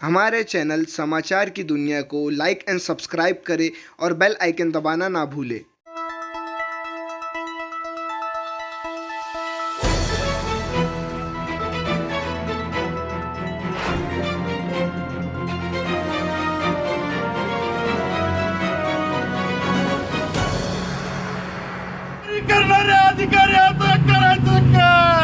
हमारे चैनल समाचार की दुनिया को लाइक एंड सब्सक्राइब करें और बेल आइकन दबाना ना भूलें। करायचं काय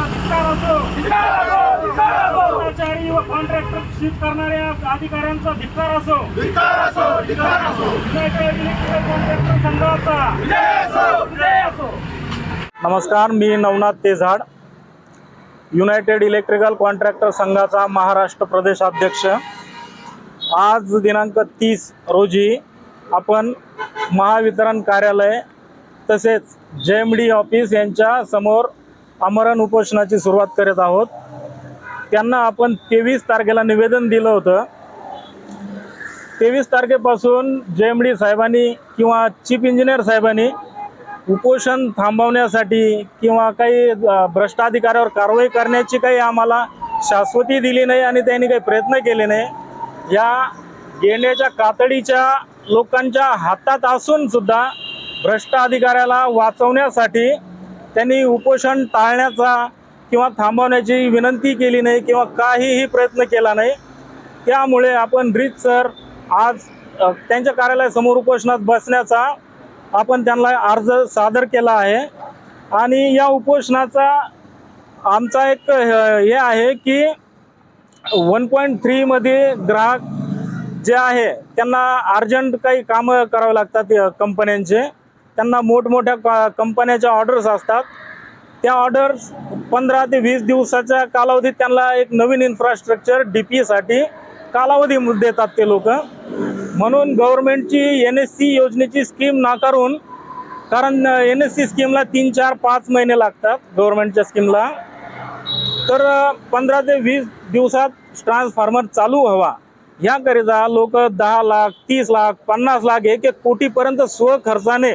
अधिकाऱ्यांचा धिक्कार असो भ्रष्टाचारी व कॉन्ट्रॅक्टर शीट करणाऱ्या अधिकाऱ्यांचा धिक्कार असो. युनायटेड इलेक्ट्रिकल कॉन्ट्रॅक्टर संघाचा. विजय असो. नमस्कार मी Navnath Tejhad. United electrical contractor संघाचा महाराष्ट्र प्रदेश अध्यक्ष. आज दिनांक तीस रोजी आपण महावितरण कार्यालय तसेच जे एम डी ऑफिस यांच्या समोर आमरण उपोषणाची सुरुवात करत आहोत. त्यांना आपण तेवीस तारखेला निवेदन दिलं होतं. तेवीस तारखेपासून जे एम डी साहेबांनी किंवा चीफ इंजिनियर साहेबांनी उपोषण थांबवण्यासाठी किंवा काही भ्रष्टाधिकाऱ्यावर भ्रष्ट अधिकाऱ्यावर कारवाई करण्याची काही आम्हाला शाश्वती दिली नाही आणि त्यांनी काही प्रयत्न केले नाही या गेंड्याच्या कातडीच्या लोकांच्या हातात असून सुद्धा भ्रष्ट अधिकाऱ्याला वाचवण्यासाठी त्यांनी उपोषण टाळण्याचा किंवा थांबवण्याची विनंती केली नाही किंवा काहीही प्रयत्न केला नाही. त्यामुळे आपण सर आज त्यांच्या कार्यालयासमोर उपोषणात बसण्याचा आपण त्यांना अर्ज सादर केला आहे. आणि या उपोषणाचा आमचा एक हे आहे की वन पॉईंट थ्रीमध्ये ग्राहक जे आहे त्यांना अर्जंट काही कामं करावं लागतात कंपन्यांचे. त्यांना मोठमोठ्या क कंपन्याच्या ऑर्डर्स असतात. त्या ऑर्डर्स पंधरा ते वीस दिवसाच्या कालावधीत त्यांना एक नवीन इन्फ्रास्ट्रक्चर डी पीसाठी कालावधी देतात ते लोक. म्हणून गव्हर्नमेंटची एन एस सी योजनेची स्कीम नाकारून कारण एन एस सी स्कीमला तीन चार पाच महिने लागतात गव्हर्नमेंटच्या स्कीमला तर पंधरा ते वीस दिवसात ट्रान्सफॉर्मर चालू हवा याकरिता लोक दहा लाख तीस लाख पन्नास लाख एक एक कोटीपर्यंत स्वखर्चाने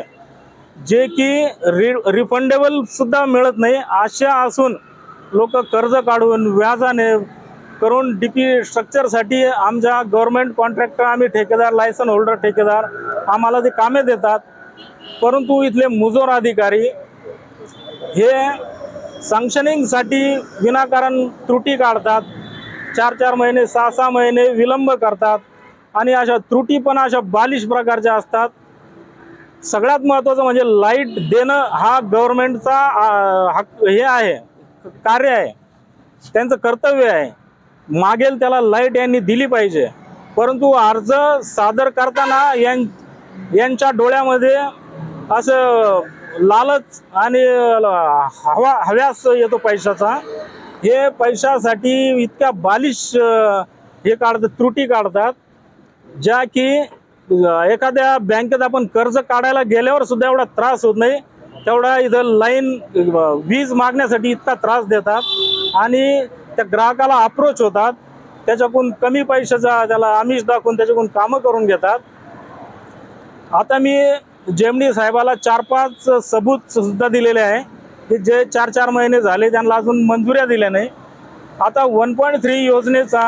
जे की रि रिफंडेबल सुद्धा मिळत नाही. अशा असून लोक कर्ज काढून व्याजाने करून डी पी स्ट्रक्चरसाठी आमच्या गव्हर्मेंट कॉन्ट्रॅक्टर आम्ही ठेकेदार लायसन होल्डर ठेकेदार आम्हाला ते कामे देतात. परंतु इथले मुजोर अधिकारी हे सँक्शनिंगसाठी विनाकारण त्रुटी काढतात. चार चार महिने सहा सहा महिने विलंब करतात. आणि अशा त्रुटी पण अशा बालिश प्रकारच्या असतात. सगळ्यात महत्त्वाचं म्हणजे लाइट देणं हा गव्हर्नमेंटचा हक हे आहे कार्य आहे. त्यांचं कर्तव्य आहे. मागेल त्याला लाइट यांनी दिली पाहिजे. परंतु अर्ज सादर करताना यां यांच्या डोळ्यामध्ये असं लालच आणि हवा हव्यास येतो पैशाचा. हे पैशासाठी इतक्या बालिश हे काढतात त्रुटी काढतात ज्या की एखाद्या बँकेत आपण कर्ज काढायला गेल्यावर सुद्धा एवढा त्रास होत नाही. तेवढा इथं लाईन वीज मागण्यासाठी इतका त्रास देतात आणि त्या ग्राहकाला अप्रोच होतात. त्याच्याकडून कमी पैशाचा त्याला आमिष दाखवून त्याच्याकडून कामं करून घेतात. आता मी जेमडी साहेबाला चार पाच सबूत सुद्धा दिलेले आहे. की जे चार चार महिने झाले त्यांना अजून मंजुऱ्या दिल्या नाही. आता वन पॉईंट थ्री योजनेचा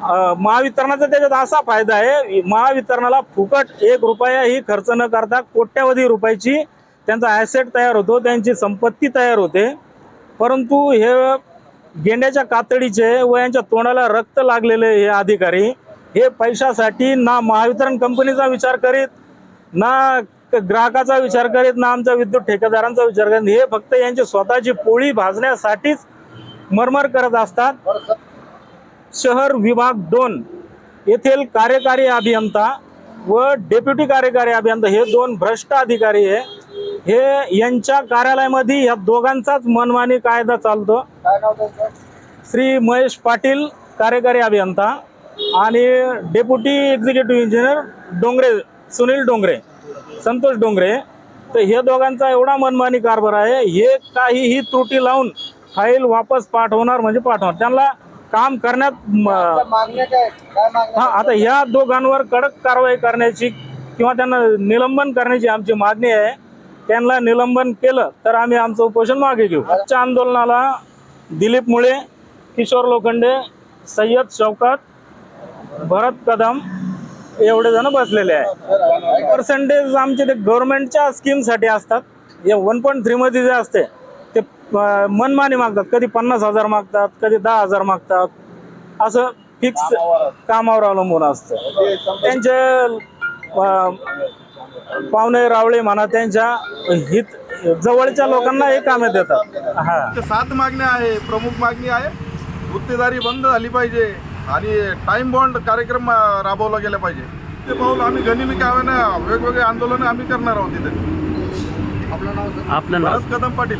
महावितरणाचा त्याच्यात असा फायदा आहे महावितरणाला फुकट एक रुपयाही खर्च न करता कोट्यावधी रुपयाची त्यांचा ॲसेट तयार होतो त्यांची संपत्ती तयार होते. परंतु हे गेंड्याच्या कातडीचे व यांच्या तोंडाला रक्त लागलेले हे अधिकारी हे पैशासाठी ना महावितरण कंपनीचा विचार करीत ना ग्राहकाचा विचार करीत ना आमच्या विद्युत ठेकेदारांचा विचार करीत हे फक्त यांची स्वतःची पोळी भाजण्यासाठीच मरमर करत असतात. शहर विभाग दोन येथील कार्यकारी अभियंता व डेप्युटी कार्यकारी अभियंता हे दोन भ्रष्ट अधिकारी आहे हे यांच्या कार्यालयामध्ये या दोघांचाच मनमानी कायदा चालतो. श्री महेश पाटील कार्यकारी अभियंता आणि deputy executive engineer Dongre Sunil Dongre Santosh Dongre. तर हे दोघांचा एवढा मनमानी कारभार आहे हे काहीही त्रुटी लावून फाईल वापस पाठवणार म्हणजे पाठवणार. त्यांना काम करण्यात हा आता या दोघांवर कडक कारवाई करण्याची किंवा त्यांना निलंबन करण्याची आमची मागणी आहे. त्यांना निलंबन केलं तर आम्ही आमचं उपोषण मागे घेऊ. आजच्या आंदोलनाला दिलीप मुळे किशोर लोखंडे सय्यद शौकत भरत कदम एवढे जण बसलेले आहे. पर्सेंटेज आमचे ते गव्हर्नमेंटच्या स्कीमसाठी असतात. हे वन पॉईंट थ्रीमध्ये जे असते ते मनमानी मागतात. कधी पन्नास हजार मागतात कधी दहा हजार मागतात. असं फिक्स कामावर अवलंबून असतं. त्यांचे पाहुणे रावळे म्हणा त्यांच्या हित जवळच्या लोकांना हे कामे देतात. हा. सात मागण्या आहे प्रमुख मागणी आहे. वृत्तेदारी बंद झाली पाहिजे आणि टाइम बॉन्ड कार्यक्रम राबवला गेला पाहिजे. ते पाहून आम्ही गनिमी काव्यानं वेगवेगळे आंदोलन आम्ही करणार आहोत तिथे आपलं नाव भरत कदम पाटील.